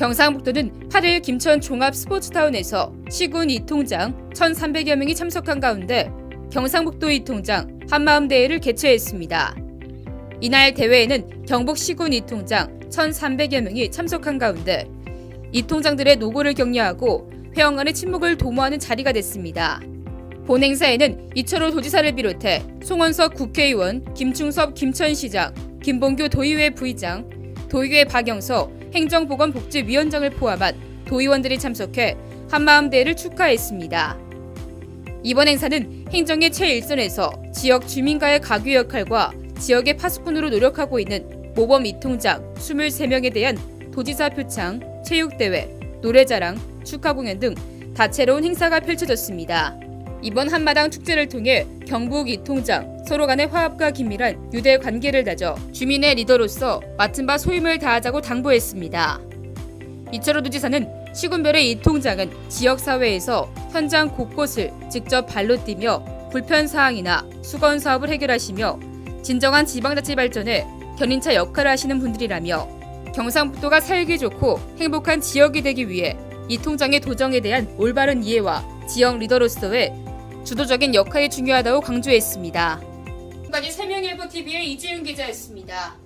경상북도는 8일 김천 종합 스포츠타운에서 시군 이통장 1,300여 명이 참석한 가운데 경상북도 이통장 한마음 대회를 개최했습니다. 이날 대회에는 경북 시군 이통장 1,300여 명이 참석한 가운데 이통장들의 노고를 격려하고 회원간의 친목을 도모하는 자리가 됐습니다. 본 행사에는 이철호 도지사를 비롯해 송원석 국회의원, 김충섭 김천시장, 김봉규 도의회 부의장, 도의회 박영서 행정보건복지위원장을 포함한 도의원들이 참석해 한마음 대회를 축하했습니다. 이번 행사는 행정의 최일선에서 지역 주민과의 가교 역할과 지역의 파수꾼으로 노력하고 있는 모범 이통장 23명에 대한 도지사 표창, 체육대회, 노래자랑, 축하 공연 등 다채로운 행사가 펼쳐졌습니다. 이번 한마당 축제를 통해 경북 이통장 서로 간의 화합과 긴밀한 유대 관계를 다져 주민의 리더로서 맡은 바 소임을 다하자고 당부했습니다. 이철호 도지사는 시군별의 이통장은 지역사회에서 현장 곳곳을 직접 발로 뛰며 불편사항이나 수건 사업을 해결하시며 진정한 지방자치 발전에 견인차 역할을 하시는 분들이라며 경상북도가 살기 좋고 행복한 지역이 되기 위해 이 통장의 도정에 대한 올바른 이해와 지역 리더로서의 주도적인 역할이 중요하다고 강조했습니다. 지금까지 세명일보 TV의 이지은 기자였습니다.